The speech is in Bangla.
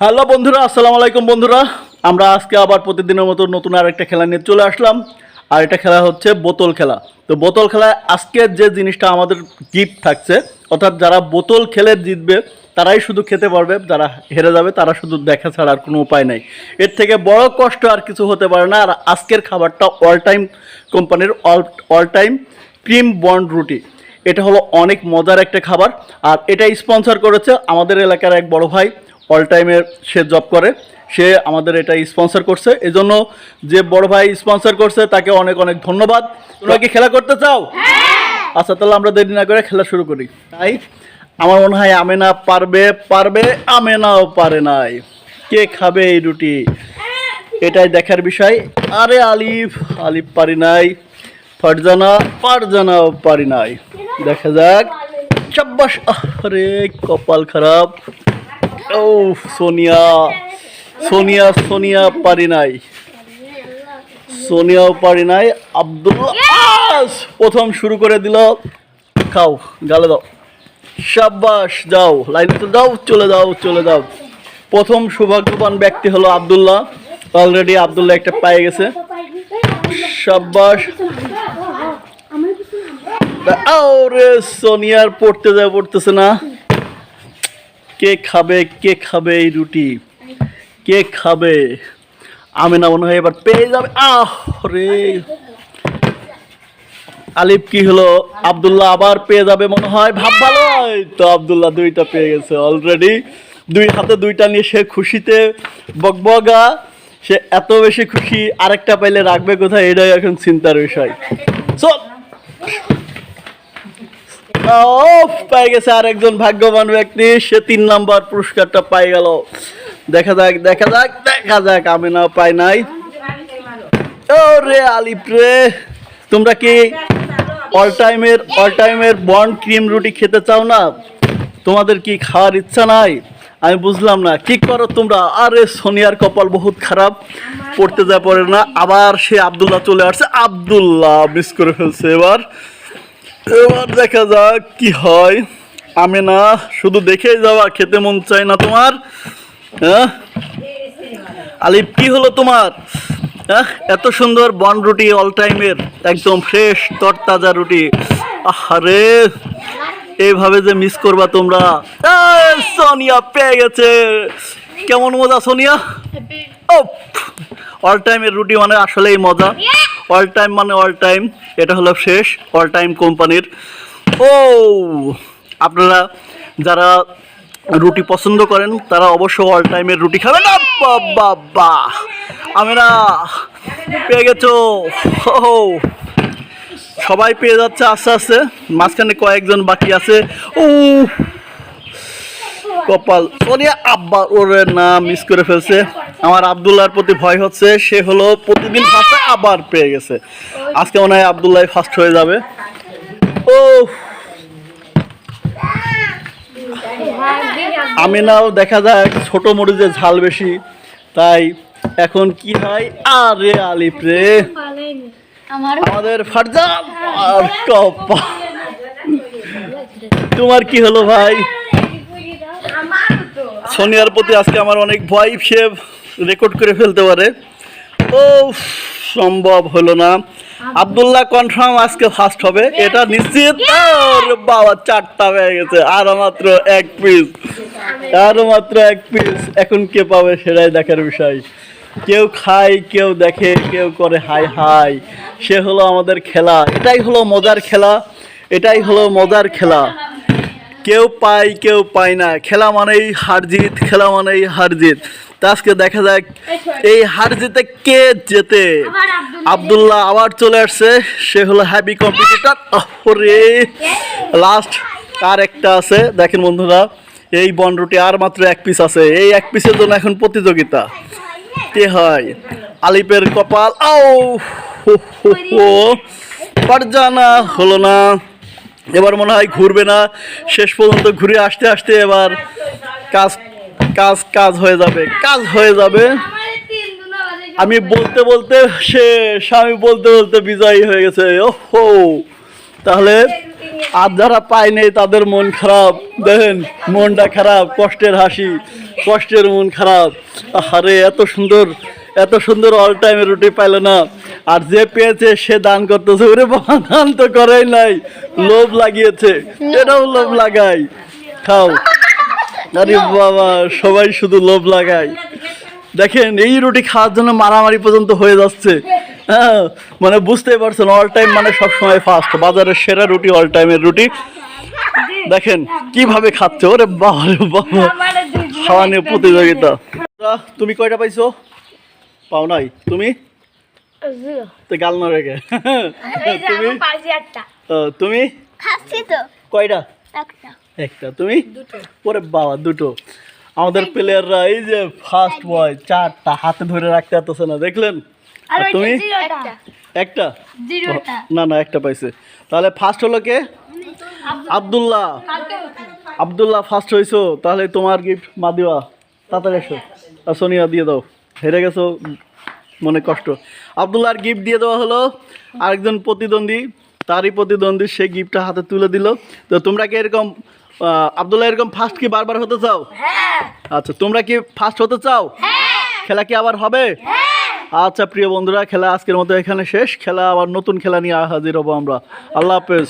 হ্যালো বন্ধুরা, আসসালামু আলাইকুম বন্ধুরা। আমরা আজকে আবার প্রতিদিনের মতো নতুন আর একটা খেলা নিয়ে চলে আসলাম। আর এটা খেলা হচ্ছে বোতল খেলা। তো বোতল খেলায় আজকে যে জিনিসটা আমাদের গিফট থাকছে, অর্থাৎ যারা বোতল খেলে জিতবে, তারাই শুধু খেতে পারবে, যারা হেরে যাবে, তারা শুধু দেখা ছাড়া আর কোনো উপায় নাই। এর থেকে বড় কষ্ট আর কিছু হতে পারে না। আর আজকের খাবারটা অল টাইম কোম্পানির all all time cream bun রুটি। এটা হলো অনেক মজার একটা খাবার। আর এটা স্পন্সর করেছে আমাদের এলাকার এক বড় ভাই। অল টাইমে সে জব করে সে আমাদের এটা স্পন্সর করছে। এজন্য যে বড় ভাই স্পন্সর করছে তাকে অনেক অনেক ধন্যবাদ। তোমরা কি খেলা করতে চাও? আচ্ছা তাহলে আমরা দেরি না করে খেলা শুরু করি। তাই আমার মনে হয় আমেনা পারবে পারবে আমেনাও পারে নাই। কে খাবে এই রুটি? এটাই দেখার বিষয়। আরে আলিফ আলিফ পারি নাই। ফারজানা ফারজানাও পারি নাই। দেখা যাক। চাব্বাস আরে কপাল খারাপ। ও, সোনিয়া। সোনিয়া সোনিয়া পারি নাই। সোনিয়াও পারি নাই। আব্দুল্লাহ প্রথম শুরু করে দিল। খাও, গালে দাও। সাব্বাস, যাও। লাইনে তো দাও, চলে যাও চলে যাও প্রথম সৌভাগ্যবান ব্যক্তি হলো আব্দুল্লাহ। অলরেডি আবদুল্লাহ একটা পায়ে গেছে। সাব্বাস। সোনিয়ার পড়তে যায় পড়তেছে না। কে খাবে কে খাবে এই রুটি? কে খাবে? আমি না মনে হয় এবার পেয়ে যাবে। আহ রে। আলিফ কি হলো? আব্দুল্লাহ আবার পেয়ে যাবে মনে হয়। ভাব ভালো তো আব্দুল্লাহ দুইটা পেয়ে গেছে অলরেডি দুই হাতে দুইটা নিয়ে সে খুশিতে বকবগা সে এত বেশি খুশি আরেকটা পাইলে রাখবে কোথায়? এটাই এখন চিন্তার বিষয়। চল ওফ পেয়ে গেছে আরেকজন ভাগ্যবান ব্যক্তি, সে তিন নাম্বার পুরস্কারটা পাই গেল। দেখা যাক দেখা যাক দেখা যাক, আমি না পাই নাই। ও রে আলিপ রে, তোমরা কি অল টাইমের অল টাইমের বন্ড ক্রিম রুটি খেতে চাও না? তোমাদের কি খাওয়ার ইচ্ছা নাই? আমি বুঝলাম না, কি করো তোমরা? আরে, সোনিয়ার কপাল বহুত খারাপ, পড়তে যা পড়ে না। আবার সে আব্দুল্লাহ চলে আসছে। আব্দুল্লাহ মিস করে ফেলছে এবার। এবার দেখা যাক কি হয়। আমি না শুধু দেখেই যাওয়া খেতে মন চাই না তোমার। হ্যাঁ? আলিফ কি হলো তোমার? হ্যাঁ? এত সুন্দর বন রুটি অল টাইমের একদম ফ্রেশ তরতাজা রুটি। আরে এইভাবে যে মিস করবা তোমরা। সোনিয়া পেয়ে গেছে। কেমন মজা সোনিয়া? ও অল টাইমের রুটি মানে আসলেই মজা। অল টাইম মানে অল টাইম এটা হলো শেষ অল টাইম কোম্পানির ও, আপনারা যারা রুটি পছন্দ করেন, তারা অবশ্য অল টাইমের রুটি খাবেন। বাবা আমি পেয়ে গেছো। ও সবাই পেয়ে যাচ্ছে আস্তে আস্তে, মাঝখানে কয়েকজন বাকি আছে। ও, কপাল। সোনিয়া আব্বা, ওরে না মিস করে ফেলছে। আমার আবদুল্লাহর প্রতি ভয় হচ্ছে, সে হলো প্রতিদিন ফার্স্ট আবার পেয়ে গেছে। আজকে মনে হয় আবদুল্লাহ ফার্স্ট হয়ে যাবে। ও আমি নাও দেখা যায় ছোট মরিচের ঝাল বেশি, তাই এখন কি হয় আরে আলিপ রে। আমাদের আর তোমার কি হলো ভাই? সোনিয়ার প্রতি আজকে আমার অনেক ভয় সে রেকর্ড করে ফেলতে পারে। ও সম্ভব হলো না। আবদুল্লাহ কনফার্ম আজকে ফার্স্ট হবে। এটা নিশ্চিত। বাবা চারটা হয়ে গেছে। আর মাত্র এক পিস আর মাত্র এক পিস এখন কে পাবে সেটাই দেখার বিষয়। কেউ খায় কেউ দেখে কেউ করে হাই হাই। সে হলো আমাদের খেলা। এটাই হলো মজার খেলা। এটাই হলো মজার খেলা। কেউ পায় কেউ পায় না। খেলা মানেই হার জিত খেলা মানেই হার জিত। তা আজকে দেখা যাক এই হার জিতে কে জেতে? আব্দুল্লাহ আবার চলে আসছে সে হলো হ্যাপি কম্পিটিটর ওরে। লাস্ট আর একটা আছে দেখেন বন্ধুরা এই বনরুটি আর মাত্র এক পিস আছে। এই এক পিসের জন্য এখন প্রতিযোগিতা। কে হয়? আলিপের কপাল। ও হো হো হো। পারজানা হলো না। এবার মনে হয় ঘুরবে না। শেষ পর্যন্ত ঘুরে আসতে আসতে এবার কাজ কাজ কাজ হয়ে যাবে, কাজ হয়ে যাবে। আমি বলতে বলতে শেষ আমি বলতে বলতে বিজয়ী হয়ে গেছে। ওহো! তাহলে আর যারা পায়নি তাদের মন খারাপ। দেখেন, মনটা খারাপ, কষ্টের হাসি, কষ্টের মন খারাপ। আরে এত সুন্দর এত সুন্দর অল টাইম রুটি পাইলো না। আর যে পেয়েছে, সে দান করতেছে। ওরে বাবা, দান তো করাই নাই। লোভ লাগিয়েছে। এটাও লোভ লাগাই খাও। আরে বাবা সবাই শুধু লোভ লাগায়। দেখেন এই রুটি খাওয়ার জন্য মারামারি পর্যন্ত হয়ে যাচ্ছে। হ্যাঁ মানে বুঝতেই পারছেন অল টাইম মানে সবসময় ফার্স্ট বাজারের সেরা রুটি অল টাইমের রুটি। দেখেন কীভাবে খাচ্ছে ওরে বাবা রে বাবা। খাওয়া নিয়ে প্রতিযোগিতা। তুমি কয়টা পাইছো? পাও নাই। তুমি? তো গাল না রেখে। তুমি? তুমি? কয়টা? একটা। একটা তুমি? পরে বাবা দুটো। আমাদের প্লেয়াররা এই যে ফার্স্ট বয় চারটা হাতে ধরে রাখতে পারতেছে না দেখলেন? আর তুমি? একটা? না না একটা পাইছে। তাহলে ফার্স্ট হলো কে? আব্দুল্লাহ। আব্দুল্লাহ। ফার্স্ট হয়েছো তাহলে তোমার গিফট মা দিবা। তাড়াতাড়ি এসো। আর সোনিয়া দিয়ে দাও। হেরে গেছো মনে কষ্ট। আবদুল্লাহর গিফট দিয়ে দেওয়া হলো। আরেকজন প্রতিদ্বন্দ্বী তারই প্রতিদ্বন্দ্বী সে গিফটটা হাতে তুলে দিল। তো তোমরা কি এরকম আবদুল্লাহ এরকম ফার্স্ট কি বারবার হতে চাও? আচ্ছা তোমরা কি ফার্স্ট হতে চাও? খেলা কি আবার হবে? আচ্ছা প্রিয় বন্ধুরা খেলা আজকের মতো এখানে শেষ। খেলা আবার নতুন খেলা নিয়ে হাজির হব আমরা। আল্লাহ হাফেজ।